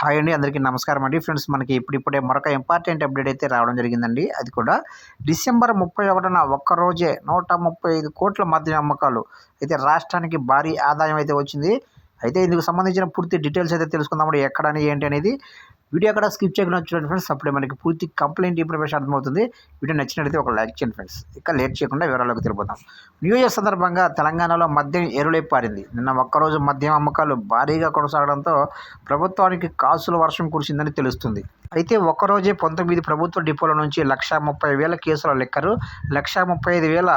Hi అండి అందరికీ నమస్కారం అండి. ఫ్రెండ్స్ మనకి ఇప్పుడిప్పుడే మరొక ఇంపార్టెంట్ అప్డేట్ అయితే రావడం జరిగిందండి. అది కూడా డిసెంబర్ ముప్పై ఒకటిన ఒక్కరోజే నూట ముప్పై ఐదు కోట్ల మద్యం అమ్మకాలు అయితే రాష్ట్రానికి భారీ ఆదాయం అయితే వచ్చింది. అయితే ఇందుకు సంబంధించిన పూర్తి డీటెయిల్స్ అయితే తెలుసుకుందాం ఎక్కడని ఏంటి అనేది. వీడియో అక్కడ స్కిప్ చేయకుండా చూడండి ఫ్రెండ్స్. అప్పుడే మనకి పూర్తి కంప్లైంట్ ఇన్ఫర్మేషన్ అర్థమవుతుంది. వీడియో నచ్చినట్లయితే ఒక లైక్ చేయండి ఫ్రెండ్స్. ఇక లేట్ చేయకుండా వివరాలకు తిరిగిపోతాం న్యూ ఇయర్ సందర్భంగా తెలంగాణలో మద్యం ఎరులై పారింది. నిన్న ఒక్కరోజు మద్యం అమ్మకాలు భారీగా కొనసాగడంతో ప్రభుత్వానికి కాసుల వర్షం కురిసిందని తెలుస్తుంది. అయితే ఒక్కరోజే పంతొమ్మిది ప్రభుత్వ డిపోల నుంచి లక్ష ముప్పై వేల కేసుల లెక్కరు లక్ష ముప్పై ఐదు వేల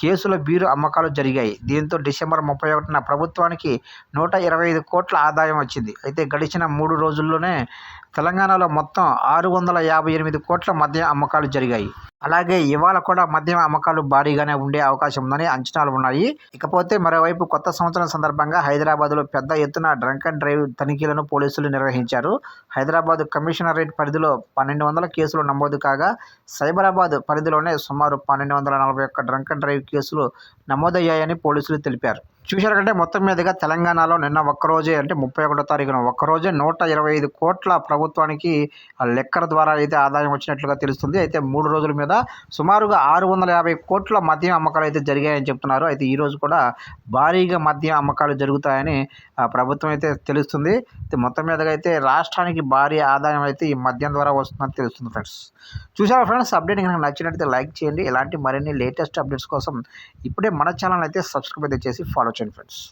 కేసుల బీరు అమ్మకాలు జరిగాయి. దీంతో డిసెంబర్ ముప్పై ఒకటిన ప్రభుత్వానికి నూట ఇరవై ఐదు కోట్ల ఆదాయం వచ్చింది. అయితే గడిచిన మూడు రోజుల్లోనే తెలంగాణలో మొత్తం ఆరు వందల యాభై ఎనిమిది కోట్ల మద్యం అమ్మకాలు జరిగాయి. అలాగే ఇవాళ కూడా మద్యం అమ్మకాలు భారీగానే ఉండే అవకాశం ఉందని అంచనాలు ఉన్నాయి. ఇకపోతే మరోవైపు కొత్త సంవత్సరం సందర్భంగా హైదరాబాద్లో పెద్ద ఎత్తున డ్రంక్ అండ్ డ్రైవ్ తనిఖీలను పోలీసులు నిర్వహించారు. హైదరాబాద్ కమిషనరేట్ పరిధిలో పన్నెండు వందల కేసులు నమోదు కాగా సైబరాబాద్ పరిధిలోనే సుమారు పన్నెండు వందల నలభై ఒక్క డ్రంక్ అండ్ డ్రైవ్ కేసులు నమోదయ్యాయని పోలీసులు తెలిపారు. చూశారంటే మొత్తం మీదుగా తెలంగాణలో నిన్న ఒక్కరోజే అంటే ముప్పై ఒకటో తారీఖున ఒక్కరోజే నూట ఇరవై ఐదు కోట్ల ప్రభుత్వానికి లెక్కల ద్వారా అయితే ఆదాయం వచ్చినట్లుగా తెలుస్తుంది. అయితే మూడు రోజుల మీద సుమారుగా ఆరు వందల యాభై కోట్ల మద్యం అమ్మకాలు అయితే జరిగాయని చెప్తున్నారు. అయితే ఈరోజు కూడా భారీగా మద్యం అమ్మకాలు జరుగుతాయని ప్రభుత్వం అయితే తెలుస్తుంది. అయితే మొత్తం మీదగా అయితే రాష్ట్రానికి భారీ ఆదాయం అయితే ఈ మద్యం ద్వారా వస్తుందని తెలుస్తుంది ఫ్రెండ్స్. చూసారా ఫ్రెండ్స్? అప్డేట్ కనుక నచ్చినట్లయితే లైక్ చేయండి. ఇలాంటి మరిన్ని లేటెస్ట్ అప్డేట్స్ కోసం ఇప్పుడే మన ఛానల్ అయితే సబ్స్క్రైబ్ అయితే చేసి ఫాలో చేయండి ఫ్రెండ్స్